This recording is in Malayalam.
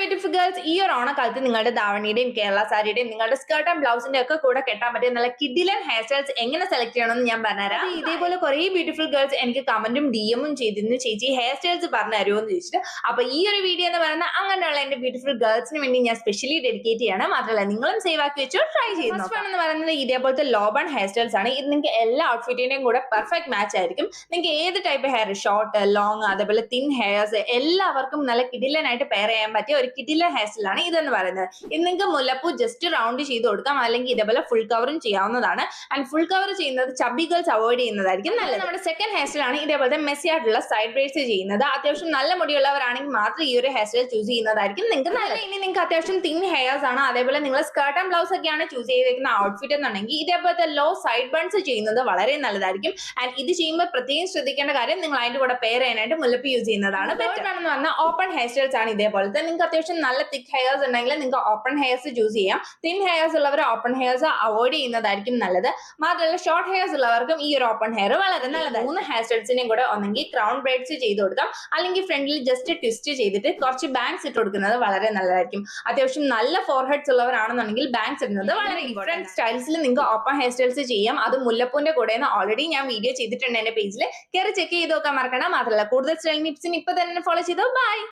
ബ്യൂട്ടിഫുൾ ഗേൾസ് ഈ ഒരു ഓണക്കാലത്ത് നിങ്ങളുടെ ധാവണിയുടെയും കേരള സാരിയുടെയും നിങ്ങളുടെ സ്കേർട്ട് ആൻഡ് ബ്ലൗസിന്റെ ഒക്കെ കൂടെ കെട്ടാൻ പറ്റിയ നല്ല കിഡിലൻ ഹെയർ സ്റ്റൈൽസ് എങ്ങനെ സെലക്ട് ചെയ്യണമെന്ന് ഞാൻ പറഞ്ഞുതരാം. ഇതേപോലെ കുറെ ബ്യൂട്ടിഫുൾ ഗേൾസ് എനിക്ക് കമന്റും ഡിഎമ്മും ചെയ്തിരുന്നു. ചേച്ചി ഹെയർ സ്റ്റൈൽസ് പറഞ്ഞു തരുമോ എന്ന് ചോദിച്ചിട്ട്. അപ്പൊ ഈ ഒരു വീഡിയോ എന്ന് പറയുന്നത് അങ്ങനെയുള്ള എന്റെ ബ്യൂട്ടിഫുൾ ഗേൾസിന് വേണ്ടി ഞാൻ സ്പെഷ്യലി ഡെഡിക്കേറ്റ് ചെയ്യണം. മാത്രമല്ല നിങ്ങളും സേവ് ആക്കി വെച്ചോ ട്രൈ ചെയ്തു ഫസ്റ്റ് വൺ എന്ന് പറയുന്നത് ഇതേപോലത്തെ ലോബൺ ഹെയർ സ്റ്റൈൽസ് ആണ്. ഇത് നിങ്ങൾക്ക് എല്ലാ ഔട്ട്ഫിറ്റിന്റെയും കൂടെ പെർഫെക്റ്റ് മാച്ച് ആയിരിക്കും. നിങ്ങൾക്ക് ഏത് ടൈപ്പ് ഹെയർ ഷോർട്ട് ലോങ് അതേപോലെ തിൻ ഹെയർസ് എല്ലാവർക്കും നല്ല കിഡിലനായിട്ട് പെയർ ചെയ്യാൻ പറ്റിയ ഒരു കിടില ഹെയർ സ്റ്റൈലാണ് ഇതെന്ന് പറയുന്നത്. നിങ്ങൾക്ക് മുല്ലപ്പൂ ജസ്റ്റ് റൗണ്ട് ചെയ്ത് കൊടുക്കാം. അല്ലെങ്കിൽ ഇതേപോലെ ഫുൾ കവറും ചെയ്യാവുന്നതാണ്. ആൻഡ് ഫുൾ കവർ ചെയ്യുന്നത് ചബി ഗേൾസ് അവോയ്ഡ് ചെയ്യുന്നതായിരിക്കും നല്ലത്. നമ്മുടെ സെക്കൻഡ് ഹെയർ ഇതേപോലെ ഇതേപോലത്തെ മെസ്സി ആയിട്ടുള്ള സൈഡ് ബ്രേഡ്സ് ചെയ്യുന്നത്. അത്യാവശ്യം നല്ല മുടിയുള്ളവരാണെങ്കിൽ മാത്രം ഈ ഒരു ഹെയർ സ്റ്റൈൽ ചൂസ് ചെയ്യുന്നതായിരിക്കും നിങ്ങൾക്ക് നല്ലത്. ഇനി നിങ്ങൾക്ക് അത്യാവശ്യം തിൻ ഹെയർസ് ആണ്. അതേപോലെ നിങ്ങൾ സ്കേർട്ട് ആൻഡ് ബ്ലൗസ് ഒക്കെയാണ് ചൂസ് ചെയ്തിരിക്കുന്ന ഔട്ട്ഫിറ്റ് എന്നുണ്ടെങ്കിൽ ഇതേപോലത്തെ ലോ സൈഡ് ബൺസ് ചെയ്യുന്നത് വളരെ നല്ലതായിരിക്കും. ആൻഡ് ഇത് ചെയ്യുമ്പോൾ പ്രത്യേകം ശ്രദ്ധിക്കേണ്ട കാര്യം നിങ്ങൾ അതിന്റെ കൂടെ പെയർ ചെയ്യാനായിട്ട് മുല്ലപ്പ് യൂസ് ചെയ്യുന്നതാണ് ബെറ്റർ ആണെന്ന് പറഞ്ഞാൽ ഓപ്പൺ ഹെയർ സ്റ്റൈൽസ് ആണ് ഇതേപോലത്തെ. നിങ്ങൾക്ക് അത്യാവശ്യം നല്ല തിക്ക് ഹെയർസ് ഉണ്ടെങ്കിൽ നിങ്ങൾക്ക് ഓപ്പൺ ഹെയർസ് ചൂസ് ചെയ്യാം. തിൻ ഹെയർസ് ഉള്ളവർ ഓപ്പൺ ഹെയർസ് അവോയ്ഡ് ചെയ്യുന്നതായിരിക്കും നല്ലത്. മാത്രമല്ല ഷോർട്ട് ഹെയർസ് ഉള്ളവർക്കും ഈ ഒരു ഓപ്പൺ ഹെയർ വളരെ നല്ലത്. മൂന്ന് ഹെയർ സ്റ്റൈൽസിനെയും കൂടെ ഒന്നെങ്കിൽ ക്രൗൺ ബ്രൈഡ്സ് ചെയ്ത് കൊടുക്കാം. അല്ലെങ്കിൽ ഫ്രണ്ടിൽ ജസ്റ്റ് ട്വിസ്റ്റ് ചെയ്തിട്ട് കുറച്ച് ബാങ്ക്സ് ഇട്ട് കൊടുക്കുന്നത് വളരെ നല്ലതായിരിക്കും. അത്യാവശ്യം നല്ല ഫോർഹെഡ്സ് ഉള്ളവരാണെന്നുണ്ടെങ്കിൽ ബാങ്ക്സ് ഇടുന്നത് വളരെ ഇമ്പോർട്ടന്റ് സ്റ്റൈൽസിൽ നിങ്ങൾക്ക് ഓപ്പൺ ഹെയർ സ്റ്റൈൽസ് ചെയ്യാം. അത് മുല്ലപ്പൂന്റെ കൂടെ ഓൾറെഡി ഞാൻ വീഡിയോ ചെയ്തിട്ടുണ്ട് എന്റെ പേജിൽ കയറി ചെക്ക് ചെയ്ത് നോക്കാൻ മറക്കണം മാത്രമല്ല കൂടുതൽ സ്റ്റൈൽ ടിപ്സിന് ഇപ്പൊ തന്നെ ഫോളോ ചെയ്തോ. ബൈ